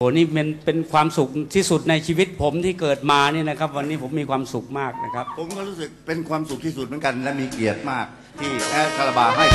โอ้นี่เป็นเป็นความสุขที่สุดในชีวิตผมที่เกิดมานี่นะครับ วันนี้ผมมีความสุขมากนะครับ ผมก็รู้สึกเป็นความสุขที่สุดเหมือนกัน และมีเกียรติมากที่แอดคาราบาให้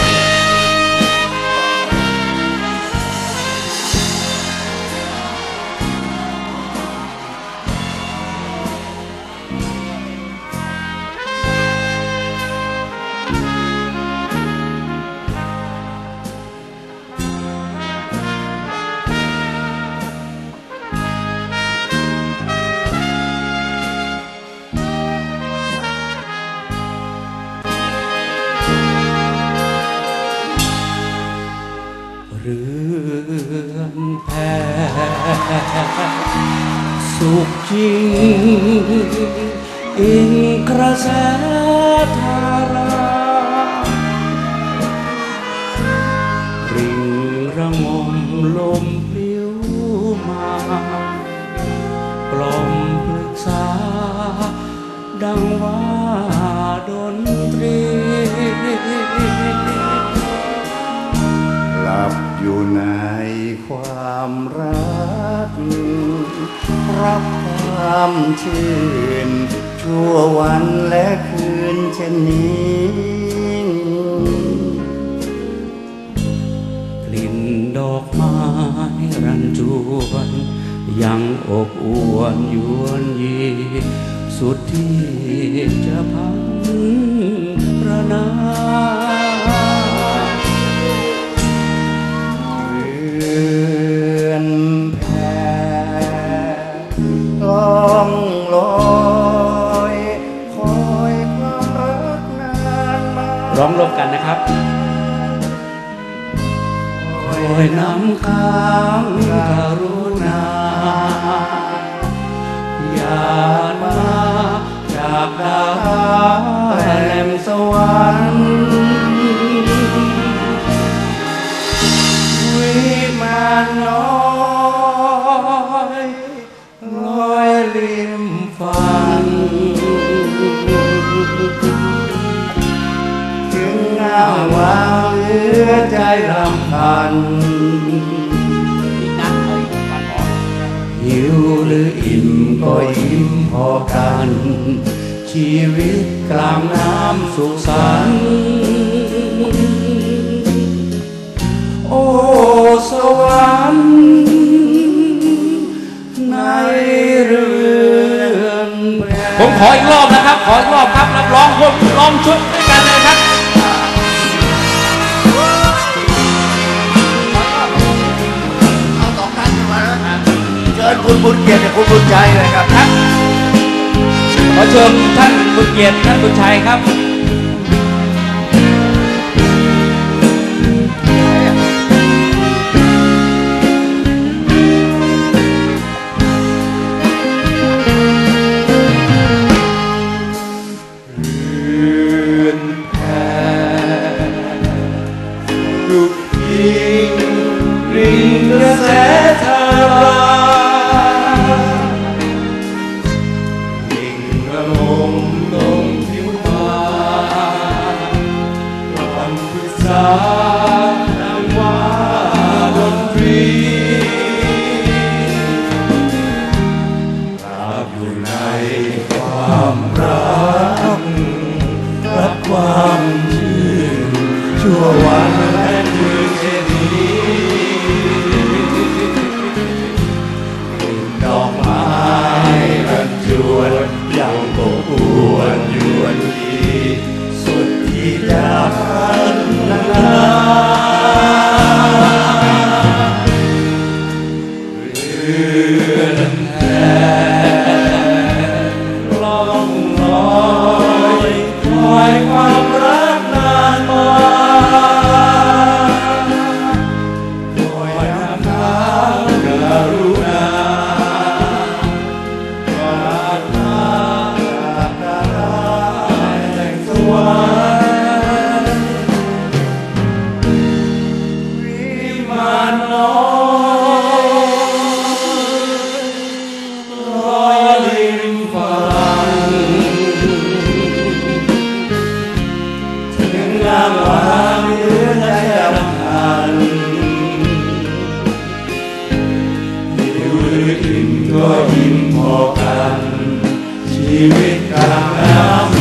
เรือนแพสุขจริงอิงกระแสธาราริงระงมลมปลิวมากล่อมปรึกษา ดังว่าดนตรีหลับ อยู่ในความรัก รับความชื่น ชั่ววันและคืนเช่นนี้ กลิ่นดอกไม้รันจวนยังอบอวนยวนยี สุดที่จะพันระนา ล่องลอยคอยความรักนานมาร้องร่วมกันนะครับคอยน้ำค้างกรุณาอย่ามาจากดาวันหิวหรืออิ่มก็อิ่มพอกัน ชีวิตกลางน้ำสุขสันต์โอ้สวรรค์ในเรือนแพผมขออีกรอบนะครับ ขออีกรอบครับรับรองผมร้องชุด คุณบุญเกียรติกับคุณบุญใจเลยครับ ขอเชิญท่านบุญเกียรติท่านบุญชัยครับ ดังว่ กินก็ยิ้มพอกัน ชีวิตกลางน้ำ